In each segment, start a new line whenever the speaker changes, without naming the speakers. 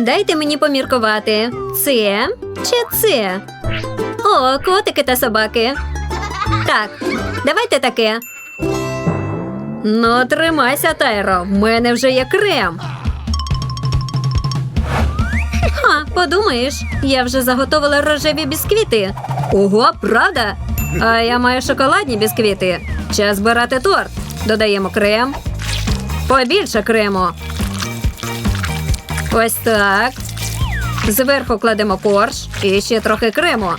Дайте мені поміркувати. Це чи це? О, котики та собаки. Так, давайте таке. Ну, тримайся, Тайро. В мене вже є крем. Ха, подумаєш, я вже заготовила рожеві бісквіти. Ого, правда? А я маю шоколадні бісквіти. Час збирати торт. Додаємо крем. Побільше крему. Ось так. Зверху кладемо корж і ще трохи крему.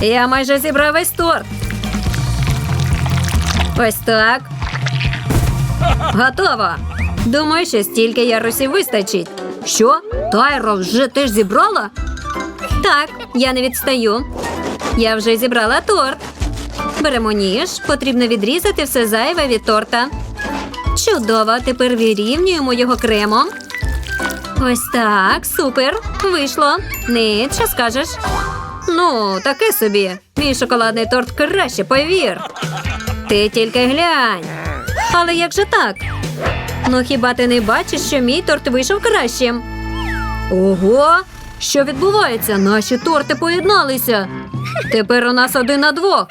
Я майже зібрав весь торт. Ось так. Готово. Думаю, що стільки ярусів вистачить. Що? Тайро вже теж зібрала? Так, я не відстаю. Я вже зібрала торт. Беремо ніж, потрібно відрізати все зайве від торта. Чудово, тепер вирівнюємо його кремом. Ось так, супер. Вийшло. Нит, що скажеш? Ну, таке собі. Мій шоколадний торт краще, повір. Ти тільки глянь. Але як же так? Ну хіба ти не бачиш, що мій торт вийшов кращим? Ого! Що відбувається? Наші торти поєдналися. Тепер у нас один на двох.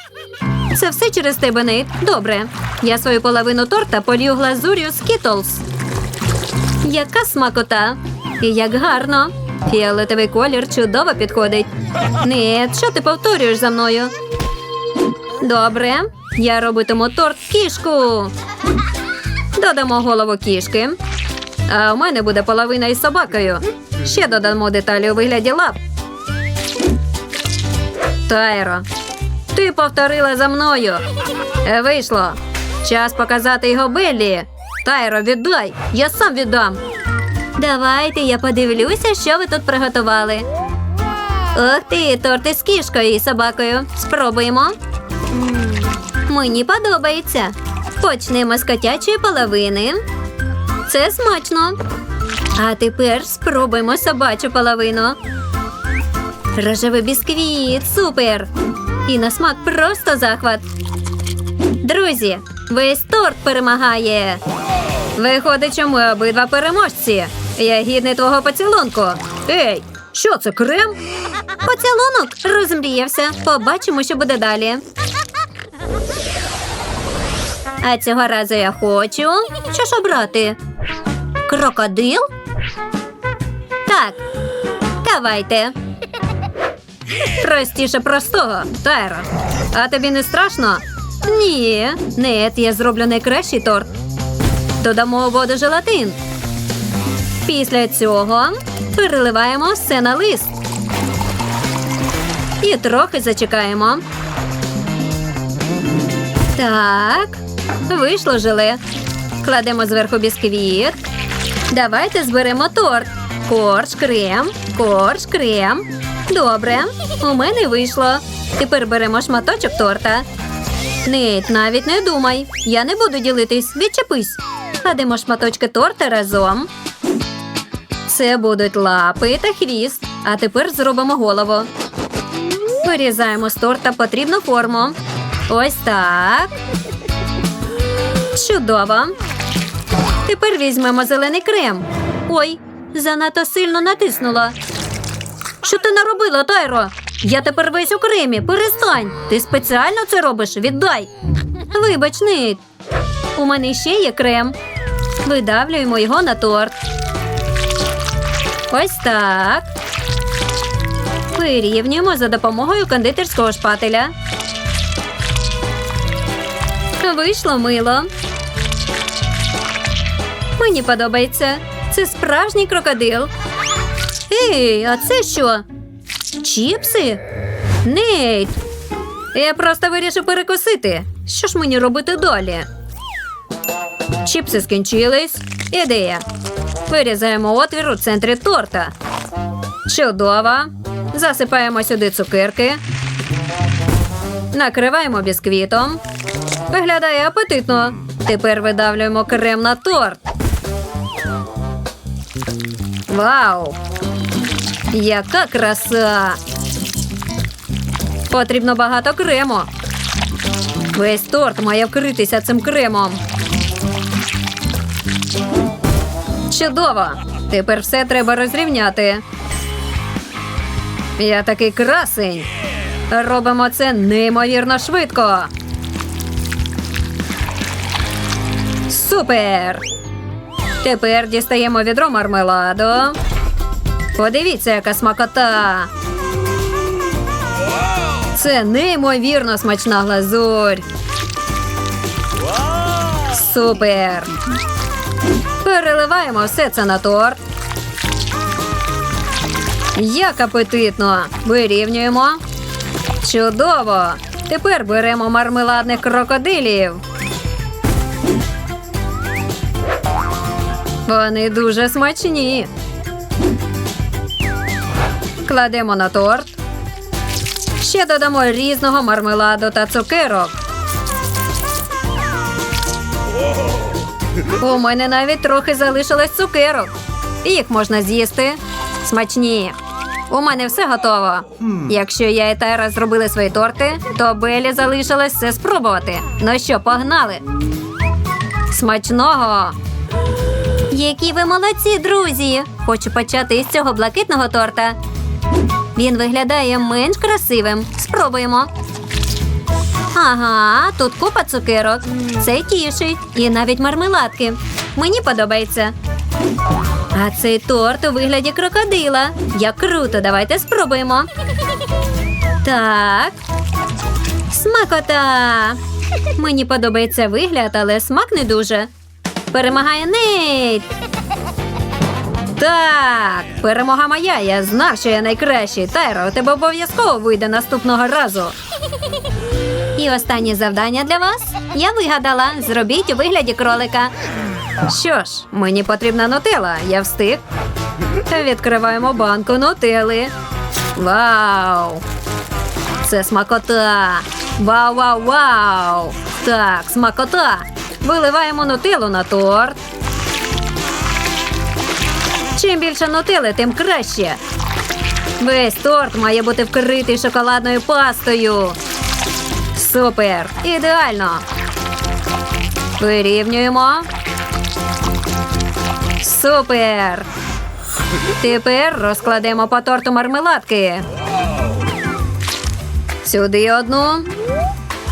Це все через тебе, Нейт. Добре. Я свою половину торта полью глазур'ю Skittles. Яка смакота! І як гарно! Фіолетовий колір чудово підходить. Нейт, що ти повторюєш за мною? Добре, я робитиму торт кішку. Додамо голову кішки. А у мене буде половина із собакою. Ще додамо деталі у вигляді лап. Тайро, ти повторила за мною. Е, Вийшло. Час показати його Беллі. Тайро, віддай. Я сам віддам. Давайте я подивлюся, що ви тут приготували. Ох ти, торти з кішкою і собакою. Спробуємо. Мені подобається. Почнемо з котячої половини. Це смачно. А тепер спробуємо собачу половину. Рожевий бісквіт, супер! І на смак просто захват. Друзі, весь торт перемагає. Виходить, що ми обидва переможці. Я гідний твого поцілунку. Ей, що це крем? Поцілунок розмріявся. Побачимо, що буде далі. А цього разу я хочу. Що ж обрати? Крокодил? Так, давайте. Простіше простого, Тайро. А тобі не страшно? Ні, нет, я зроблю найкращий торт. Додамо воду желатин. Після цього переливаємо все на лист. І трохи зачекаємо. Так, вийшло желе. Кладемо зверху бісквіт. Давайте зберемо торт. Корж, крем, корж, крем. Добре, у мене вийшло. Тепер беремо шматочок торта. Нейт, навіть не думай. Я не буду ділитись. Відчепись. Кладемо шматочки торта разом. Це будуть лапи та хвіст. А тепер зробимо голову. Вирізаємо з торта потрібну форму. Ось так. Чудово. Тепер візьмемо зелений крем. Ой, занадто сильно натиснула. Що ти наробила, Тайро? Я тепер весь у кремі. Перестань. Ти спеціально це робиш? Віддай. Вибач, Нейт. У мене ще є крем. Видавлюємо його на торт. Ось так. Вирівнюємо за допомогою кондитерського шпателя. Вийшло мило. Мені подобається. Це справжній крокодил. Ей, а це що? Чіпси? Нейт. Я просто вирішив перекусити. Що ж мені робити далі? Чіпси скінчились. Ідея. Вирізаємо отвір у центрі торта. Чудово. Засипаємо сюди цукерки. Накриваємо бісквітом. Виглядає апетитно. Тепер видавлюємо крем на торт. Вау! Яка краса! Потрібно багато крему. Весь торт має вкритися цим кремом. Чудово! Тепер все треба розрівняти. Я такий красень. Робимо це неймовірно швидко. Супер! Тепер дістаємо відро мармеладу. Подивіться, яка смакота. Це неймовірно смачна глазурь. Супер! Переливаємо все це на торт. Як апетитно! Вирівнюємо. Чудово! Тепер беремо мармеладних крокодилів. Вони дуже смачні. Кладемо на торт. Ще додамо різного мармеладу та цукерок. У мене навіть трохи залишилось цукерок. Їх можна з'їсти. Смачні. У мене все готово. Якщо я і Тайра зробили свої торти, то Белі залишилось все спробувати. Ну що, погнали? Смачного! Які ви молодці, друзі! Хочу почати із цього блакитного торта. Він виглядає менш красивим. Спробуємо. Ага, тут купа цукерок. Це тішить. І навіть мармеладки. Мені подобається. А цей торт у вигляді крокодила. Як круто, давайте спробуємо. Так. Смакота. Мені подобається вигляд, але смак не дуже. Перемагає Нейт. Так, перемога моя. Я знав, що я найкращий. Тайро, у тебе обов'язково вийде наступного разу. І останнє завдання для вас. Я вигадала. Зробіть у вигляді кролика. Що ж, мені потрібна нутела. Я встиг. Відкриваємо банку нутели. Вау! Це смакота. Вау, вау, вау! Так, смакота. Виливаємо нутелу на торт. Чим більше нутели, тим краще. Весь торт має бути вкритий шоколадною пастою. Супер! Ідеально. Вирівнюємо. Супер! Тепер розкладемо по торту мармеладки. Сюди одну,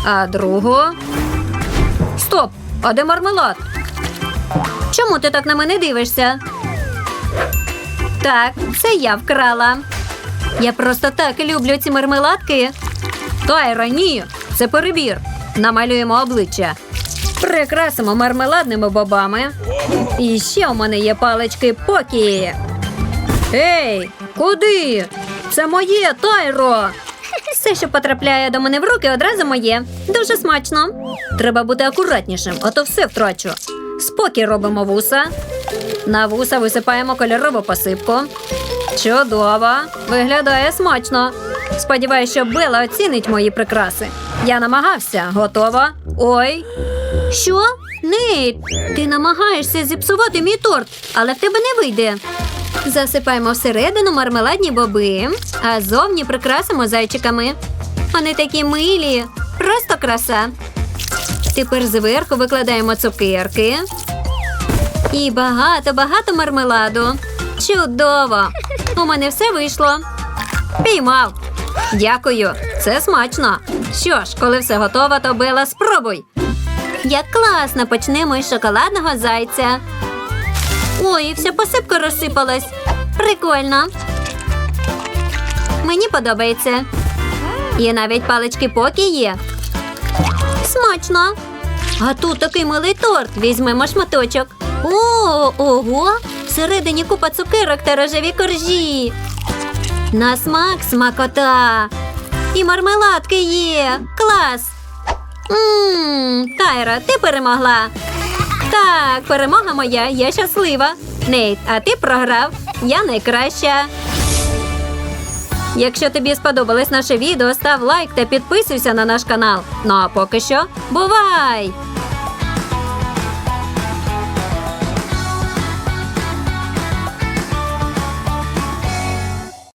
а другу. Стоп! А де мармелад? Чому ти так на мене дивишся? Так, це я вкрала. Я просто так люблю ці мармеладки. Тайра, ні, це перебір. Намалюємо обличчя. Прикрасимо мармеладними бобами. І ще у мене є палички покі. Ей, куди? Це моє тайро. Все, що потрапляє до мене в руки, одразу моє. Дуже смачно. Треба бути акуратнішим, а то все втрачу. Спокій робимо вуса. На вуса висипаємо кольорову посипку. Чудово! Виглядає смачно. Сподіваюся, що Бела оцінить мої прикраси. Я намагався. Готова? Ой. Що? Нейт, ти намагаєшся зіпсувати мій торт, але в тебе не вийде. Засипаємо всередину мармеладні боби, а зовні прикрасимо зайчиками. Вони такі милі, просто краса. Тепер зверху викладаємо цукерки. І багато-багато мармеладу. Чудово! У мене все вийшло. Піймав. Дякую, це смачно. Що ж, коли все готово, то Бела, спробуй. Як класно, почнемо із шоколадного зайця. Ой, вся посипка розсипалась. Прикольно. Мені подобається. І навіть палички поки є. Смачно. А тут такий милий торт. Візьмемо шматочок. О, ого! Всередині купа цукерок та рожеві коржі. На смак смакота. І мармеладки є. Клас. Ммм, Тайра, ти перемогла. Так, перемога моя, я щаслива. Нейт, а ти програв. Я найкраща. Якщо тобі сподобалось наше відео, став лайк та підписуйся на наш канал. Ну а поки що, бувай!